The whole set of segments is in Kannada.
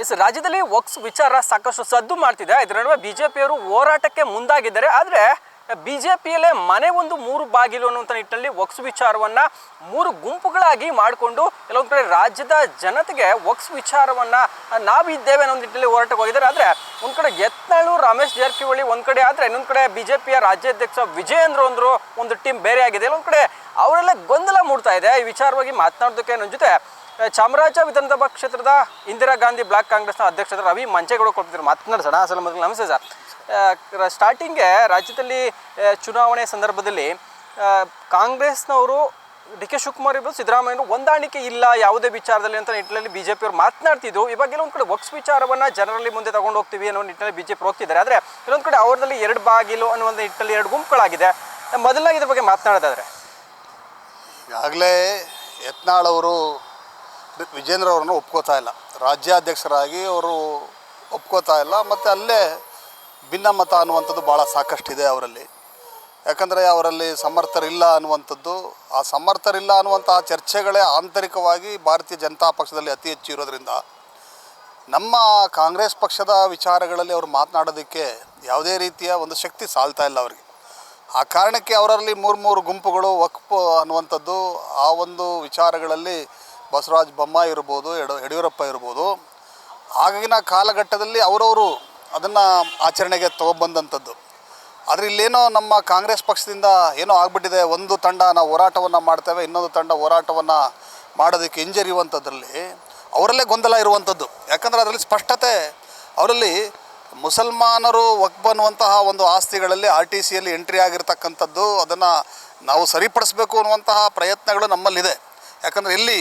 ಎಸ್, ರಾಜ್ಯದಲ್ಲಿ ವಕ್ಸ್ ವಿಚಾರ ಸಾಕಷ್ಟು ಸದ್ದು ಮಾಡ್ತಿದೆ. ಇದರ ನಡುವೆ ಬಿಜೆಪಿಯವರು ಹೋರಾಟಕ್ಕೆ ಮುಂದಾಗಿದ್ದಾರೆ. ಆದರೆ, ಬಿಜೆಪಿಯಲ್ಲೇ ಮನೆ ಒಂದು ಮೂರು ಬಾಗಿಲು ಅನ್ನುವಂಥ ನಿಟ್ಟಿನಲ್ಲಿ ವಕ್ಸ್ ವಿಚಾರವನ್ನ ಮೂರು ಗುಂಪುಗಳಾಗಿ ಮಾಡಿಕೊಂಡು ಕೆಲವೊಂದು ಕಡೆ ರಾಜ್ಯದ ಜನತೆಗೆ ವಕ್ಸ್ ವಿಚಾರವನ್ನ ನಾವಿದ್ದೇವೆ ಅನ್ನೋ ನಿಟ್ಟಿನಲ್ಲಿ ಹೋರಾಟಕ್ಕೆ ಹೋಗಿದ್ದಾರೆ. ಆದರೆ, ಒಂದು ಕಡೆ ಯತ್ನಾಳು, ರಮೇಶ್ ಜಾರಕಿಹೊಳಿ ಒಂದು ಕಡೆ ಆದರೆ, ಇನ್ನೊಂದು ಕಡೆ ಬಿಜೆಪಿಯ ರಾಜ್ಯಾಧ್ಯಕ್ಷ ವಿಜಯೇಂದ್ರ ಅಂದರು ಒಂದು ಟೀಮ್ ಬೇರೆ ಆಗಿದೆ. ಇನ್ನೊಂದು ಕಡೆ ಅವರೆಲ್ಲ ಗೊಂದಲ ಮೂಡ್ತಾ ಇದೆ. ಈ ವಿಚಾರವಾಗಿ ಮಾತನಾಡೋದಕ್ಕೆ ನನ್ನ ಜೊತೆ ಚಾಮರಾಜ ವಿಧಾನಸಭಾ ಕ್ಷೇತ್ರದ ಇಂದಿರಾ ಗಾಂಧಿ ಬ್ಲಾಕ್ ಕಾಂಗ್ರೆಸ್ನ ಅಧ್ಯಕ್ಷರ ರವಿ ಮಂಚೇಗೌಡ ಕೊಡ್ತಿದ್ರು. ಮಾತನಾಡ್ಸೋಣ ಅಸಲ ಮೊದಲು. ನಮಸ್ತೆ ಸರ್. ಸ್ಟಾರ್ಟಿಂಗ್ಗೆ ರಾಜ್ಯದಲ್ಲಿ ಚುನಾವಣೆ ಸಂದರ್ಭದಲ್ಲಿ ಕಾಂಗ್ರೆಸ್ನವರು ಡಿ ಕೆ ಶಿವಕುಮಾರ್ ಇರ್ಬೋದು ಸಿದ್ದರಾಮಯ್ಯರು ಹೊಂದಾಣಿಕೆ ಇಲ್ಲ ಯಾವುದೇ ವಿಚಾರದಲ್ಲಿ ಅಂತ ನಿಟ್ಟಿನಲ್ಲಿ ಬಿ ಜೆ ಪಿಯವರು ಮಾತನಾಡ್ತಿದ್ರು. ಇವಾಗ ಕೆಲವೊಂದು ಕಡೆ ವಕ್ಸ್ ವಿಚಾರವನ್ನು ಜನರಲ್ಲಿ ಮುಂದೆ ತಗೊಂಡು ಹೋಗ್ತೀವಿ ಅನ್ನೋ ನಿಟ್ಟಿನಲ್ಲಿ ಬಿ ಜೆ ಪಿ ಹೋಗ್ತಿದ್ದಾರೆ. ಆದರೆ ಕೆಲವೊಂದು ಕಡೆ ಅವರಲ್ಲಿ ಎರಡು ಬಾಗಿಲು ಅನ್ನೋ ಒಂದು ನಿಟ್ಟಿನಲ್ಲಿ ಎರಡು ಗುಂಪುಗಳಾಗಿದೆ. ಮೊದಲಾಗಿ ಇದ್ರ ಬಗ್ಗೆ ಮಾತನಾಡೋದಾದರೆ. ಈಗಾಗಲೇ ಯತ್ನಾಳ್ ಅವರು ವಿಜೇಂದ್ರ ಅವರನ್ನು ಒಪ್ಕೋತಾ ಇಲ್ಲ. ರಾಜ್ಯಾಧ್ಯಕ್ಷರಾಗಿ ಅವರು ಒಪ್ಕೋತಾ ಇಲ್ಲ. ಮತ್ತು ಅಲ್ಲೇ ಭಿನ್ನಮತ ಅನ್ನುವಂಥದ್ದು ಭಾಳ ಸಾಕಷ್ಟಿದೆ ಅವರಲ್ಲಿ. ಯಾಕಂದರೆ ಅವರಲ್ಲಿ ಸಮರ್ಥರಿಲ್ಲ ಅನ್ನುವಂಥದ್ದು. ಆ ಸಮರ್ಥರಿಲ್ಲ ಅನ್ನುವಂಥ ಚರ್ಚೆಗಳೇ ಆಂತರಿಕವಾಗಿ ಭಾರತೀಯ ಜನತಾ ಪಕ್ಷದಲ್ಲಿ ಅತಿ ಹೆಚ್ಚು ಇರೋದ್ರಿಂದ ನಮ್ಮ ಕಾಂಗ್ರೆಸ್ ಪಕ್ಷದ ವಿಚಾರಗಳಲ್ಲಿ ಅವರು ಮಾತನಾಡೋದಕ್ಕೆ ಯಾವುದೇ ರೀತಿಯ ಒಂದು ಶಕ್ತಿ ಸಾಲ್ತಾ ಇಲ್ಲ ಅವರಿಗೆ. ಆ ಕಾರಣಕ್ಕೆ ಅವರಲ್ಲಿ ಮೂರು ಮೂರು ಗುಂಪುಗಳು ವಕ್ಫ್ ಅನ್ನುವಂಥದ್ದು ಆ ಒಂದು ವಿಚಾರಗಳಲ್ಲಿ ಬಸವರಾಜ ಬೊಮ್ಮಾಯಿ ಇರ್ಬೋದು ಯಡ ಯಡಿಯೂರಪ್ಪ ಇರ್ಬೋದು. ಆಗಿನ ಕಾಲಘಟ್ಟದಲ್ಲಿ ಅವರವರು ಅದನ್ನು ಆಚರಣೆಗೆ ತಗೊಬಂದಂಥದ್ದು ಆದರೆ ಇಲ್ಲೇನೋ ನಮ್ಮ ಕಾಂಗ್ರೆಸ್ ಪಕ್ಷದಿಂದ ಏನೋ ಆಗಿಬಿಟ್ಟಿದೆ, ಒಂದು ತಂಡ ನಾವು ಹೋರಾಟವನ್ನು ಮಾಡ್ತೇವೆ, ಇನ್ನೊಂದು ತಂಡ ಹೋರಾಟವನ್ನು ಮಾಡೋದಕ್ಕೆ ಹಿಂಜರಿಯುವಂಥದ್ರಲ್ಲಿ ಅವರಲ್ಲೇ ಗೊಂದಲ ಇರುವಂಥದ್ದು. ಯಾಕಂದರೆ ಅದರಲ್ಲಿ ಸ್ಪಷ್ಟತೆ, ಅವರಲ್ಲಿ ಮುಸಲ್ಮಾನರು ಒಗ್ಬನ್ನುವಂತಹ ಅನ್ನುವಂತಹ ಒಂದು ಆಸ್ತಿಗಳಲ್ಲಿ ಆರ್ ಟಿ ಸಿಯಲ್ಲಿ ಎಂಟ್ರಿ ಆಗಿರ್ತಕ್ಕಂಥದ್ದು, ಅದನ್ನು ನಾವು ಸರಿಪಡಿಸಬೇಕು ಅನ್ನುವಂತಹ ಪ್ರಯತ್ನಗಳು ನಮ್ಮಲ್ಲಿದೆ. ಯಾಕಂದರೆ ಇಲ್ಲಿ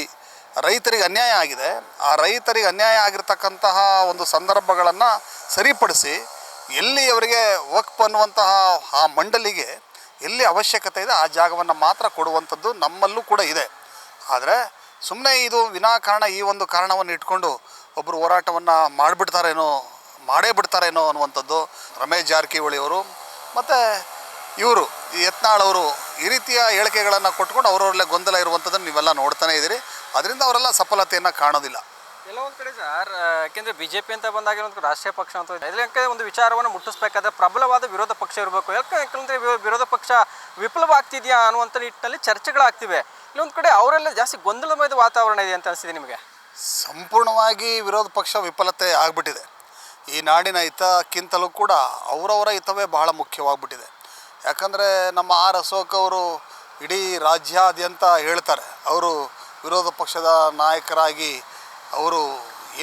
ರೈತರಿಗೆ ಅನ್ಯಾಯ ಆಗಿದೆ. ಆ ರೈತರಿಗೆ ಅನ್ಯಾಯ ಆಗಿರ್ತಕ್ಕಂತಹ ಒಂದು ಸಂದರ್ಭಗಳನ್ನು ಸರಿಪಡಿಸಿ ಎಲ್ಲಿ ಅವರಿಗೆ ವಕ್ಫ್ ಅನ್ನುವಂತಹ ಆ ಮಂಡಲಿಗೆ ಎಲ್ಲಿ ಅವಶ್ಯಕತೆ ಇದೆ ಆ ಜಾಗವನ್ನು ಮಾತ್ರ ಕೊಡುವಂಥದ್ದು ನಮ್ಮಲ್ಲೂ ಕೂಡ ಇದೆ. ಆದರೆ ಸುಮ್ಮನೆ ಇದು ವಿನಾಕಾರಣ ಈ ಒಂದು ಕಾರಣವನ್ನು ಇಟ್ಕೊಂಡು ಒಬ್ಬರು ಹೋರಾಟವನ್ನು ಮಾಡಿಬಿಡ್ತಾರೇನೋ, ಮಾಡೇ ಬಿಡ್ತಾರೇನೋ ಅನ್ನುವಂಥದ್ದು ರಮೇಶ್ ಜಾರಕಿಹೊಳಿ ಅವರು. ಮತ್ತು ಇವರು ಈ ಯತ್ನಾಳ್ ಅವರು ಈ ರೀತಿಯ ಹೇಳಿಕೆಗಳನ್ನು ಕೊಟ್ಕೊಂಡು ಅವರವರಲ್ಲೇ ಗೊಂದಲ ಇರುವಂಥದ್ದನ್ನು ನೀವೆಲ್ಲ ನೋಡ್ತಾನೆ ಇದ್ದೀರಿ. ಅದರಿಂದ ಅವರೆಲ್ಲ ಸಫಲತೆಯನ್ನು ಕಾಣೋದಿಲ್ಲ. ಕೆಲವೊಂದು ಒಂದು ಕಡೆ ಸರ್ ಯಾಕೆಂದ್ರೆ ಬಿಜೆಪಿ ಅಂತ ಬಂದಾಗ ಒಂದು ರಾಷ್ಟ್ರೀಯ ಪಕ್ಷ ಅಂತ ಇದಕ್ಕೆ ಒಂದು ವಿಚಾರವನ್ನು ಮುಟ್ಟಿಸ್ಬೇಕಾದ್ರೆ ಪ್ರಬಲವಾದ ವಿರೋಧ ಪಕ್ಷ ಇರಬೇಕು. ಯಾಕೆ ಯಾಕಂದರೆ ವಿರೋಧ ಪಕ್ಷ ವಿಫಲವಾಗ್ತಿದೆಯಾ ಅನ್ನುವಂಥ ನಿಟ್ಟಿನಲ್ಲಿ ಚರ್ಚೆಗಳಾಗ್ತಿವೆ. ಇಲ್ಲೊಂದು ಕಡೆ ಅವರೆಲ್ಲ ಜಾಸ್ತಿ ಗೊಂದಲಮಯದ ವಾತಾವರಣ ಇದೆ ಅಂತ ಅನಿಸಿದೆ ನಿಮಗೆ? ಸಂಪೂರ್ಣವಾಗಿ ವಿರೋಧ ಪಕ್ಷ ವಿಫಲತೆ ಆಗಿಬಿಟ್ಟಿದೆ. ಈ ನಾಡಿನ ಹಿತಕ್ಕಿಂತಲೂ ಕೂಡ ಅವರವರ ಹಿತವೇ ಬಹಳ ಮುಖ್ಯವಾಗ್ಬಿಟ್ಟಿದೆ. ಯಾಕಂದರೆ ನಮ್ಮ ಆರ್ ಅಶೋಕ್ ಅವರು ಇಡೀ ರಾಜ್ಯಾದ್ಯಂತ ಹೇಳ್ತಾರೆ, ಅವರು ವಿರೋಧ ಪಕ್ಷದ ನಾಯಕರಾಗಿ ಅವರು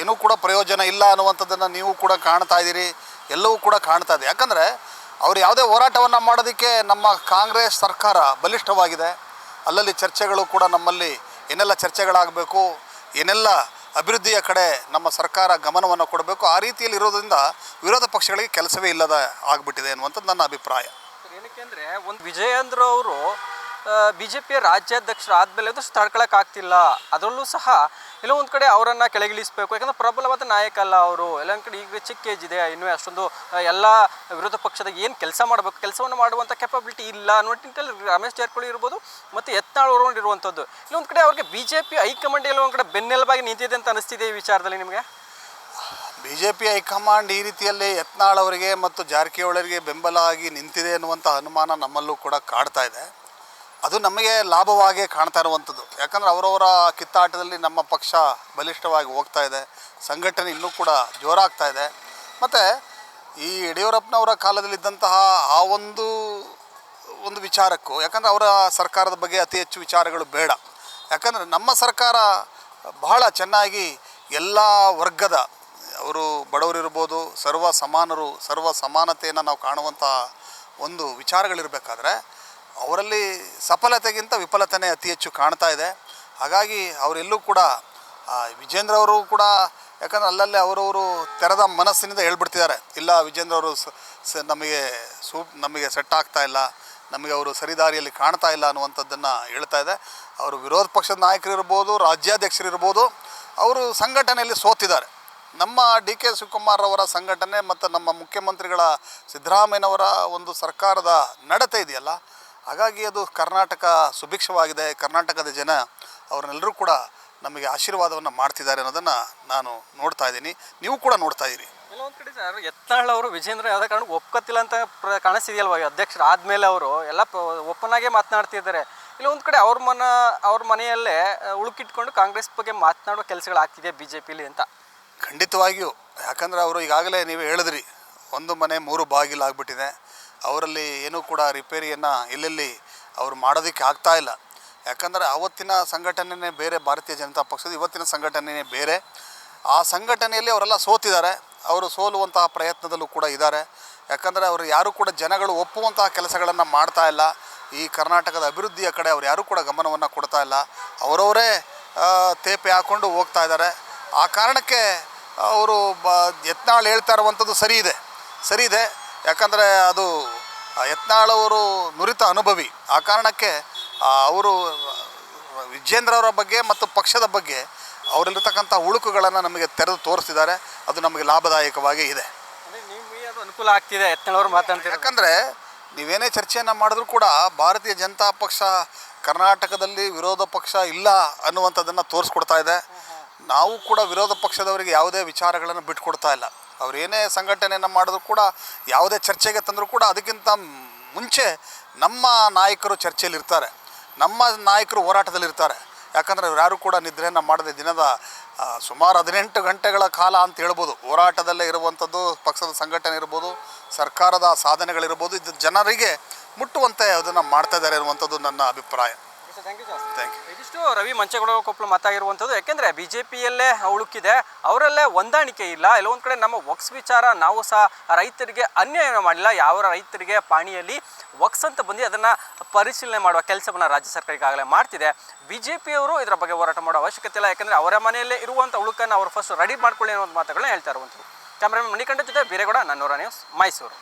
ಏನೂ ಕೂಡ ಪ್ರಯೋಜನ ಇಲ್ಲ ಅನ್ನುವಂಥದ್ದನ್ನು ನೀವು ಕೂಡ ಕಾಣ್ತಾ ಇದ್ದೀರಿ, ಎಲ್ಲವೂ ಕೂಡ ಕಾಣ್ತಾ ಇದೆ. ಯಾಕಂದರೆ ಅವರು ಯಾವುದೇ ಹೋರಾಟವನ್ನು ಮಾಡೋದಕ್ಕೆ ನಮ್ಮ ಕಾಂಗ್ರೆಸ್ ಸರ್ಕಾರ ಬಲಿಷ್ಠವಾಗಿದೆ, ಅಲ್ಲಲ್ಲಿ ಚರ್ಚೆಗಳು ಕೂಡ ನಮ್ಮಲ್ಲಿ ಏನೆಲ್ಲ ಚರ್ಚೆಗಳಾಗಬೇಕು, ಏನೆಲ್ಲ ಅಭಿವೃದ್ಧಿಯ ಕಡೆ ನಮ್ಮ ಸರ್ಕಾರ ಗಮನವನ್ನು ಕೊಡಬೇಕು, ಆ ರೀತಿಯಲ್ಲಿ ಇರೋದರಿಂದ ವಿರೋಧ ಪಕ್ಷಗಳಿಗೆ ಕೆಲಸವೇ ಇಲ್ಲದ ಆಗಿಬಿಟ್ಟಿದೆ ಅನ್ನುವಂಥದ್ದು ನನ್ನ ಅಭಿಪ್ರಾಯ. ಏನಕ್ಕೆ ಅಂದರೆ ಒಂದು ವಿಜಯೇಂದ್ರ ಅವರು ಬಿ ಜೆ ಪಿಯ ರಾಜ್ಯಾಧ್ಯಕ್ಷರು ಆದಮೇಲೆ ಅದು ತಡ್ಕೊಳಕ್ ಆಗ್ತಿಲ್ಲ. ಅದರಲ್ಲೂ ಸಹ ಎಲ್ಲೋ ಒಂದು ಕಡೆ ಅವರನ್ನು ಕೆಳಗಿಳಿಸಬೇಕು. ಯಾಕಂದ್ರೆ ಪ್ರಬಲವಾದ ನಾಯಕ ಅಲ್ಲ ಅವರು. ಎಲ್ಲ ಒಂದು ಕಡೆ ಈಗ ಚಿಕ್ಕ ಏಜ್ ಇದೆ, ಇನ್ನೂ ಅಷ್ಟೊಂದು ಎಲ್ಲ ವಿರೋಧ ಪಕ್ಷದ ಏನು ಕೆಲಸ ಮಾಡಬೇಕು, ಕೆಲಸವನ್ನು ಮಾಡುವಂಥ ಕೆಪಬಿಲಿಟಿ ಇಲ್ಲ ಅನ್ನೋ ನಿಟ್ಟಿನಲ್ಲಿ ರಮೇಶ್ ಜಾರಕಿಹೊಳಿ ಇರ್ಬೋದು, ಮತ್ತು ಯತ್ನಾಳ್ ಹೊರಗೊಂಡಿರುವಂಥದ್ದು ಇಲ್ಲೊಂದು ಕಡೆ ಅವ್ರಿಗೆ ಬಿ ಜೆ ಪಿ ಹೈಕಮಾಂಡ್ ಎಲ್ಲ ಒಂದು ಕಡೆ ಬೆನ್ನೆಲುಬಾಗಿ ನಿಂತಿದೆ ಅಂತ ಅನಿಸ್ತಿದೆ ಈ ವಿಚಾರದಲ್ಲಿ ನಿಮಗೆ? ಬಿ ಜೆ ಪಿ ಹೈಕಮಾಂಡ್ ಈ ರೀತಿಯಲ್ಲಿ ಯತ್ನಾಳ್ ಅವರಿಗೆ ಮತ್ತು ಜಾರಕಿಹೊಳಿಗೆ ಬೆಂಬಲ ಆಗಿ ನಿಂತಿದೆ ಅನ್ನುವಂಥ ಅನುಮಾನ ನಮ್ಮಲ್ಲೂ ಕೂಡ ಕಾಡ್ತಾ ಇದೆ. ಅದು ನಮಗೆ ಲಾಭವಾಗಿ ಕಾಣ್ತಾ ಇರುವಂಥದ್ದು. ಯಾಕಂದರೆ ಅವರವರ ಕಿತ್ತಾಟದಲ್ಲಿ ನಮ್ಮ ಪಕ್ಷ ಬಲಿಷ್ಠವಾಗಿ ಹೋಗ್ತಾ ಇದೆ. ಸಂಘಟನೆ ಇನ್ನೂ ಕೂಡ ಜೋರಾಗ್ತಾ ಇದೆ. ಮತ್ತು ಈ ಯಡಿಯೂರಪ್ಪನವರ ಕಾಲದಲ್ಲಿದ್ದಂತಹ ಆ ಒಂದು ಒಂದು ವಿಚಾರಕ್ಕೂ, ಯಾಕಂದರೆ ಅವರ ಸರ್ಕಾರದ ಬಗ್ಗೆ ಅತಿ ಹೆಚ್ಚು ವಿಚಾರಗಳು ಬೇಡ. ಯಾಕಂದರೆ ನಮ್ಮ ಸರ್ಕಾರ ಬಹಳ ಚೆನ್ನಾಗಿ ಎಲ್ಲ ವರ್ಗದ ಅವರು ಬಡವರಿರ್ಬೋದು ಸರ್ವ ಸಮಾನರು, ಸರ್ವ ಸಮಾನತೆಯನ್ನು ನಾವು ಕಾಣುವಂಥ ಒಂದು ವಿಚಾರಗಳಿರಬೇಕಾದ್ರೆ, ಅವರಲ್ಲಿ ಸಫಲತೆಗಿಂತ ವಿಫಲತೆನೇ ಅತಿ ಹೆಚ್ಚು ಕಾಣ್ತಾ ಇದೆ. ಹಾಗಾಗಿ ಅವರೆಲ್ಲೂ ಕೂಡ ವಿಜೇಂದ್ರ ಅವರು ಕೂಡ, ಯಾಕಂದರೆ ಅಲ್ಲಲ್ಲೇ ಅವರವರು ತೆರೆದ ಮನಸ್ಸಿನಿಂದ ಹೇಳ್ಬಿಡ್ತಿದ್ದಾರೆ. ಇಲ್ಲ, ವಿಜೇಂದ್ರ ಅವರು ನಮಗೆ ಸೂಪ್, ನಮಗೆ ಸೆಟ್ ಆಗ್ತಾ ಇಲ್ಲ, ನಮಗೆ ಅವರು ಸರಿದಾರಿಯಲ್ಲಿ ಕಾಣ್ತಾ ಇಲ್ಲ ಅನ್ನುವಂಥದ್ದನ್ನು ಹೇಳ್ತಾ ಇದೆ. ಅವರು ವಿರೋಧ ಪಕ್ಷದ ನಾಯಕರಿರ್ಬೋದು, ರಾಜ್ಯಾಧ್ಯಕ್ಷರಿರ್ಬೋದು, ಅವರು ಸಂಘಟನೆಯಲ್ಲಿ ಸೋತಿದ್ದಾರೆ. ನಮ್ಮ ಡಿ ಕೆ ಶಿವಕುಮಾರ್ ಅವರ ಸಂಘಟನೆ ಮತ್ತು ನಮ್ಮ ಮುಖ್ಯಮಂತ್ರಿಗಳ ಸಿದ್ದರಾಮಯ್ಯನವರ ಒಂದು ಸರ್ಕಾರದ ನಡತೆ ಇದೆಯಲ್ಲ, ಹಾಗಾಗಿ ಅದು ಕರ್ನಾಟಕ ಸುಭಿಕ್ಷವಾಗಿದೆ, ಕರ್ನಾಟಕದ ಜನ ಅವ್ರನ್ನೆಲ್ಲರೂ ಕೂಡ ನಮಗೆ ಆಶೀರ್ವಾದವನ್ನು ಮಾಡ್ತಿದ್ದಾರೆ ಅನ್ನೋದನ್ನು ನಾನು ನೋಡ್ತಾ ಇದ್ದೀನಿ. ನೀವು ಕೂಡ ನೋಡ್ತಾ ಇದ್ದೀರಿ. ಕೆಲವೊಂದು ಕಡೆ ಸರ್, ಯತ್ನಾಳ್ ಅವರು, ವಿಜೇಂದ್ರ ಯಾವುದೇ ಕಾರಣ ಒಪ್ಕೊತಿಲ್ಲ ಅಂತ ಕಾಣಿಸ್ತಿದೆಯಲ್ವ ಅಧ್ಯಕ್ಷರು? ಆದಮೇಲೆ ಅವರು ಎಲ್ಲ ಓಪನ್ ಆಗೇ ಮಾತನಾಡ್ತಿದ್ದಾರೆ. ಇಲ್ಲ, ಒಂದು ಕಡೆ ಅವ್ರ ಮನ, ಅವ್ರ ಮನೆಯಲ್ಲೇ ಉಳುಕಿಟ್ಕೊಂಡು ಕಾಂಗ್ರೆಸ್ ಬಗ್ಗೆ ಮಾತನಾಡೋ ಕೆಲಸಗಳಾಗ್ತಿದೆ ಬಿ ಜೆ ಪಿಲಿ ಅಂತ. ಖಂಡಿತವಾಗಿಯೂ. ಯಾಕಂದರೆ ಅವರು ಈಗಾಗಲೇ ನೀವು ಹೇಳಿದ್ರಿ, ಒಂದು ಮನೆ ಮೂರು ಬಾಗಿಲು ಆಗಿಬಿಟ್ಟಿದೆ. ಅವರಲ್ಲಿ ಏನೂ ಕೂಡ ರಿಪೇರಿಯನ್ನು ಎಲ್ಲೆಲ್ಲಿ ಅವರು ಮಾಡೋದಕ್ಕೆ ಆಗ್ತಾ ಇಲ್ಲ. ಯಾಕಂದರೆ ಅವತ್ತಿನ ಸಂಘಟನೆನೇ ಬೇರೆ ಭಾರತೀಯ ಜನತಾ ಪಕ್ಷದ ಇವತ್ತಿನ ಸಂಘಟನೆಯೇ ಬೇರೆ. ಆ ಸಂಘಟನೆಯಲ್ಲಿ ಅವರೆಲ್ಲ ಸೋತಿದ್ದಾರೆ. ಅವರು ಸೋಲುವಂತಹ ಪ್ರಯತ್ನದಲ್ಲೂ ಕೂಡ ಇದ್ದಾರೆ. ಯಾಕಂದರೆ ಅವರು ಯಾರೂ ಕೂಡ ಜನಗಳು ಒಪ್ಪುವಂತಹ ಕೆಲಸಗಳನ್ನು ಮಾಡ್ತಾ ಇಲ್ಲ. ಈ ಕರ್ನಾಟಕದ ಅಭಿವೃದ್ಧಿಯ ಕಡೆ ಅವ್ರು ಯಾರೂ ಕೂಡ ಗಮನವನ್ನು ಕೊಡ್ತಾ ಇಲ್ಲ. ಅವರವರೇ ತೇಪೆ ಹಾಕ್ಕೊಂಡು ಹೋಗ್ತಾ ಇದ್ದಾರೆ. ಆ ಕಾರಣಕ್ಕೆ ಅವರು ಬ ಯತ್ನಾಳ್ ಹೇಳ್ತಾ ಇರುವಂಥದ್ದು ಸರಿ ಇದೆ. ಸರಿ ಇದೆ. ಯಾಕಂದರೆ ಅದು ಯತ್ನಾಳ್ ಅವರು ನುರಿತ ಅನುಭವಿ. ಆ ಕಾರಣಕ್ಕೆ ಅವರು ವಿಜೇಂದ್ರ ಅವರ ಬಗ್ಗೆ ಮತ್ತು ಪಕ್ಷದ ಬಗ್ಗೆ ಅವರಲ್ಲಿರ್ತಕ್ಕಂಥ ಉಳುಕುಗಳನ್ನು ನಮಗೆ ತೆರೆದು ತೋರಿಸಿದ್ದಾರೆ. ಅದು ನಮಗೆ ಲಾಭದಾಯಕವಾಗಿ ಇದೆ. ಅದು ಅನುಕೂಲ ಆಗ್ತಿದೆ ಯತ್ನಾಳ್ ಮಾತಾಡ್ತಾರೆ ಮಾತಾಡ್ತಿರೋ ಯಾಕಂದರೆ ನೀವೇನೇ ಚರ್ಚೆಯನ್ನು ಮಾಡಿದ್ರೂ ಕೂಡ ಭಾರತೀಯ ಜನತಾ ಪಕ್ಷ ಕರ್ನಾಟಕದಲ್ಲಿ ವಿರೋಧ ಪಕ್ಷ ಇಲ್ಲ ಅನ್ನುವಂಥದ್ದನ್ನು ತೋರಿಸ್ಕೊಡ್ತಾ ಇದೆ. ನಾವು ಕೂಡ ವಿರೋಧ ಪಕ್ಷದವರಿಗೆ ಯಾವುದೇ ವಿಚಾರಗಳನ್ನು ಬಿಟ್ಕೊಡ್ತಾ ಇಲ್ಲ. ಅವರೇನೇ ಸಂಘಟನೆಯನ್ನು ಮಾಡಿದ್ರು ಕೂಡ, ಯಾವುದೇ ಚರ್ಚೆಗೆ ತಂದರೂ ಕೂಡ ಅದಕ್ಕಿಂತ ಮುಂಚೆ ನಮ್ಮ ನಾಯಕರು ಚರ್ಚೆಯಲ್ಲಿ ಇರ್ತಾರೆ. ನಮ್ಮ ನಾಯಕರು ಹೋರಾಟದಲ್ಲಿರ್ತಾರೆ ಯಾಕಂದರೆ ಅವ್ರು ಯಾರು ಕೂಡ ನಿದ್ರೆಯನ್ನು ಮಾಡದೆ ದಿನದ ಸುಮಾರು ಹದಿನೆಂಟು ಗಂಟೆಗಳ ಕಾಲ ಅಂತ ಹೇಳ್ಬೋದು. ಹೋರಾಟದಲ್ಲೇ ಇರುವಂಥದ್ದು, ಪಕ್ಷದ ಸಂಘಟನೆ ಇರ್ಬೋದು, ಸರ್ಕಾರದ ಸಾಧನೆಗಳಿರ್ಬೋದು, ಇದು ಜನರಿಗೆ ಮುಟ್ಟುವಂತೆ ಅದನ್ನು ಮಾಡ್ತಾ ಇದ್ದಾರೆ ಅನ್ನುವಂಥದ್ದು ನನ್ನ ಅಭಿಪ್ರಾಯ. Thank you sir thank you ಇದಿಷ್ಟು ರವಿ ಮಂಚೇಗೌಡ ಕೊಪ್ಪಳ ಮಾತಾಗಿರುವಂಥದ್ದು. ಯಾಕೆಂದರೆ ಬಿ ಜೆ ಪಿಯಲ್ಲೇ ಉಳುಕಿದೆ. ಅವರಲ್ಲೇ ಹೊಂದಾಣಿಕೆ ಇಲ್ಲ. ಎಲ್ಲೊಂದು ಕಡೆ ನಮ್ಮ ವಕ್ಸ್ ವಿಚಾರ ನಾವು ಸಹ ರೈತರಿಗೆ ಅನ್ಯಾಯ ಮಾಡಿಲ್ಲ. ಯಾವ ರೈತರಿಗೆ ಪಾಣಿಯಲ್ಲಿ ವಕ್ಸ್ ಅಂತ ಬಂದು ಅದನ್ನು ಪರಿಶೀಲನೆ ಮಾಡುವ ಕೆಲಸವನ್ನು ರಾಜ್ಯ ಸರ್ಕಾರ ಈಗಾಗಲೇ ಮಾಡ್ತಿದೆ. ಬಿ ಜೆ ಪಿಯವರು ಇದರ ಬಗ್ಗೆ ಹೋರಾಟ ಮಾಡೋ ಅವಶ್ಯಕತೆ ಇಲ್ಲ. ಯಾಕೆಂದರೆ ಅವರ ಮನೆಯಲ್ಲೇ ಇರುವಂಥ ಉಳುಕನ್ನು ಅವರು ಫಸ್ಟ್ ರೆಡಿ ಮಾಡ್ಕೊಳ್ಳಿ ಅನ್ನೋ ಮಾತುಗಳನ್ನ ಹೇಳ್ತಾ ಇರುವಂಥದ್ದು. ಕ್ಯಾಮ್ರಾಮನ್ ಮಣಿಕಂಡ ಜೊತೆ ಬೀರೇಗೌಡ ನನ್ನೂರ ನ್ಯೂಸ್ ಮೈಸೂರು